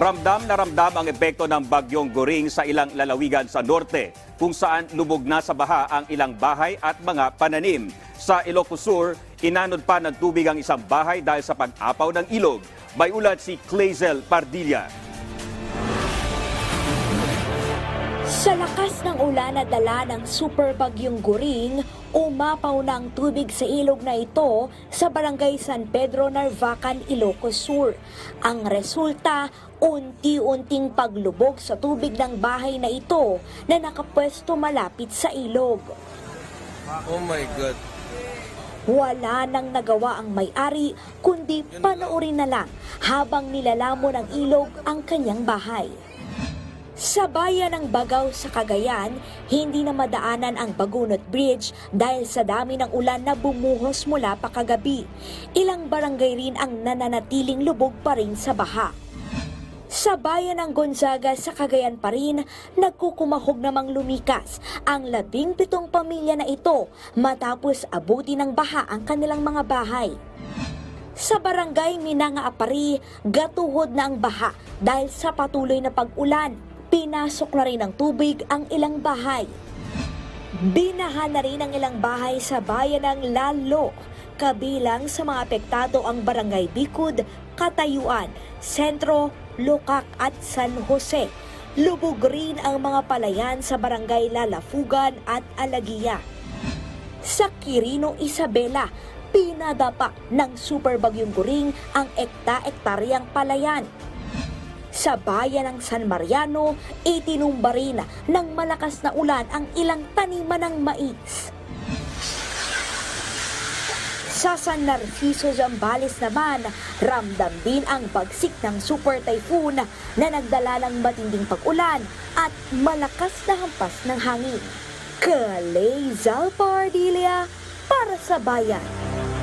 Ramdam na ramdam ang epekto ng bagyong Goring sa ilang lalawigan sa norte, kung saan lubog na sa baha ang ilang bahay at mga pananim. Sa Ilocos Sur, inanod pa ng tubig ang isang bahay dahil sa pag-apaw ng ilog. May ulat si Clazel Pardilla. Sa lakas ng ulan na dala ng super bagyong Goring, umapaw na ang tubig sa ilog na ito sa barangay San Pedro, Narvacan, Ilocos Sur. Ang resulta, unti-unting paglubog sa tubig ng bahay na ito na nakapwesto malapit sa ilog. Oh my God. Wala nang nagawa ang may-ari kundi panoorin na lang habang nilalamon ng ilog ang kanyang bahay. Sa bayan ng Bagaw sa Cagayan, hindi na madaanan ang Bagunot Bridge dahil sa dami ng ulan na bumuhos mula pa kagabi. Ilang barangay rin ang nananatiling lubog pa rin sa baha. Sa bayan ng Gonzaga sa Cagayan pa rin, nagkukumahog namang lumikas ang labing pitong pamilya na ito matapos abuti ng baha ang kanilang mga bahay. Sa barangay Minanga Apari, gatuhod na ang baha dahil sa patuloy na pag-ulan. Pinasok na rin ng tubig ang ilang bahay. Binaha na rin ang ilang bahay sa bayan ng Lalo. Kabilang sa mga apektado ang Barangay Bicod, Katayuan, Sentro, Lokak at San Jose. Lubog rin ang mga palayan sa Barangay Lalafugan at Alagia. Sa Quirino, Isabela, pinadapa ng super bagyong guring ang ekta-ektaryang palayan. Sa bayan ng San Mariano, itinumba rin ng malakas na ulan ang ilang taniman ng mais. Sa San Narciso, Zambales naman, ramdam din ang bagsik ng super typhoon na nagdala ng matinding pag-ulan at malakas na hampas ng hangin. Kalay Zalpardilia para sa bayan.